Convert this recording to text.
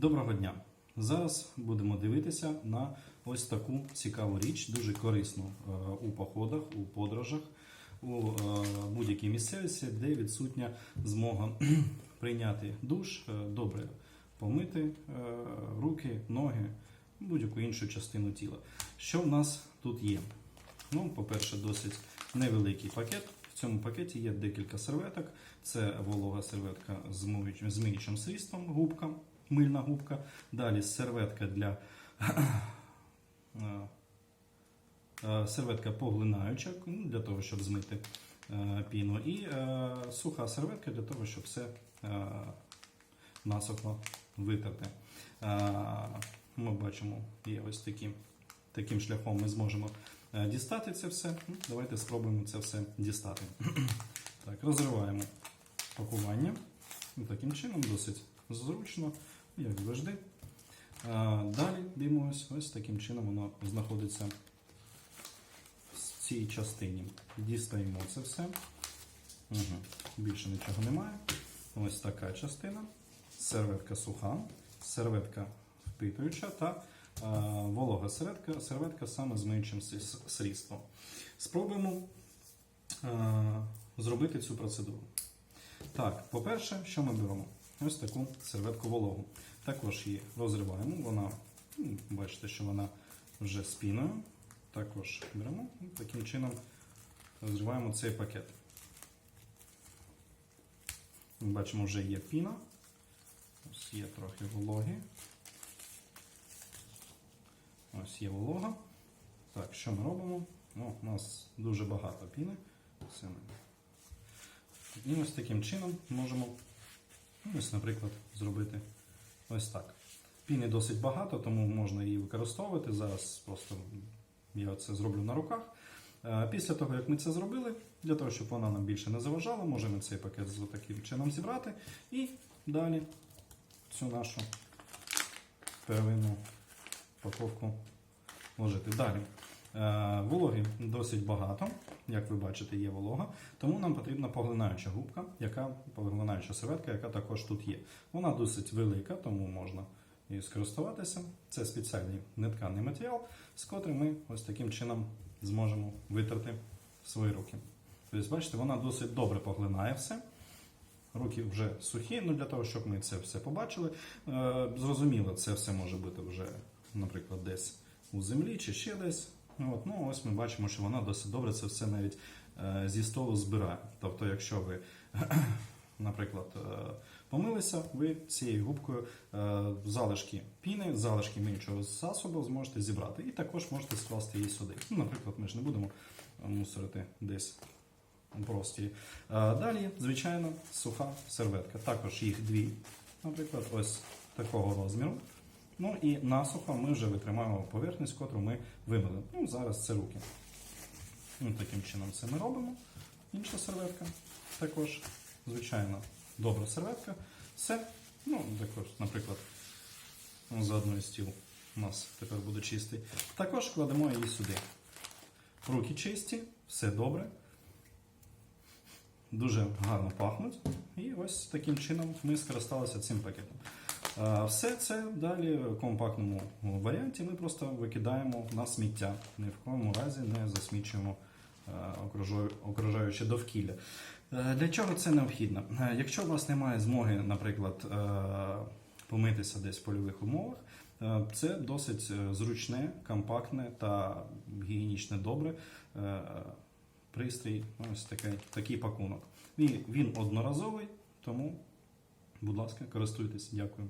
Доброго дня! Зараз будемо дивитися на ось таку цікаву річ, дуже корисну е, у походах, у подорожах, у е, будь-якій місцевості, де відсутня змога прийняти душ, е, добре помити руки, ноги, будь-яку іншу частину тіла. Що в нас тут є? Ну, по-перше, досить невеликий пакет. В цьому пакеті є декілька серветок. Це волога серветка з миючим, з средством, губка, мильна губка. Далі серветка для е, е, серветка поглинаюча, ну, для того, щоб змити е, піну. І суха серветка для того, щоб все насухо витерти. Ми бачимо, є ось такі, таким шляхом ми зможемо дістати це все. Ну, Давайте спробуємо це все дістати. Так, розриваємо пакування. Таким чином досить зручно, як завжди. Далі дивимося, ось таким чином воно знаходиться в цій частині. Дістаємо це все. Угу. Більше нічого немає. Ось така частина. Серветка суха, серветка впитуюча та волога серветка, серветка саме з миючим с- средством. Спробуємо зробити цю процедуру. Так, по-перше, що ми беремо? Ось таку серветку вологу. Також її розриваємо. Вона, ну, бачите, що вона вже з піною. Також беремо і таким чином розриваємо цей пакет. Ми Бачимо, вже є піна. Ось є трохи вологи. Ось є волога. Так, що ми робимо? Ну, у нас дуже багато піни. І ось таким чином можемо, ось, наприклад, зробити ось так. Піни досить багато, тому можна її використовувати. Зараз просто я це зроблю на руках. Е, Після того, як ми це зробили, для того, щоб вона нам більше не заважала, можемо цей пакет з таким чином зібрати і далі цю нашу первинну упаковку вложити. Далі. Е, Вологи досить багато, як ви бачите, є волога, тому нам потрібна поглинаюча губка, яка поглинаюча серветка, яка також тут є. Вона досить велика, тому можна її скористуватися. Це спеціальний нетканий матеріал, з котрим ми ось таким чином зможемо витерти свої руки. Тобто, бачите, вона досить добре поглинає все. Руки вже сухі, ну для того, щоб ми це все побачили. Е, Зрозуміло, це все може бути вже, наприклад, десь у землі чи ще десь. Ну, от, ну, ось ми бачимо, що вона досить добре це все навіть е, зі столу збирає. Тобто, якщо ви, наприклад, е, помилися, ви цією губкою е, залишки піни, залишки миючого засобу зможете зібрати. І також можете скласти її сюди. Ну, наприклад, ми ж не будемо мусорити десь у простірі. Е, Далі, звичайно, суха серветка. Також їх дві, наприклад, ось такого розміру. Ну і насухо ми вже витримаємо поверхність, котру ми вимили. Ну, зараз це руки. Ну, таким чином це ми робимо. Інша серветка також, звичайно, добра серветка. Все. Ну, також, наприклад, за одною стіл у нас тепер буде чистий. Також кладемо її сюди. Руки чисті, все добре. Дуже гарно пахнуть. І ось таким чином ми скористалися цим пакетом. Все це далі в компактному варіанті ми просто викидаємо на сміття. Ні в якому разі не засмічуємо окружаюче довкілля. Е, Для чого це необхідно? Е, Якщо у вас немає змоги, наприклад, е, помитися десь в польових умовах, це досить зручне, компактне та гігієнічне добре. Пристрій, ось такий, такий пакунок. Він одноразовий, тому, будь ласка, користуйтесь. Дякую.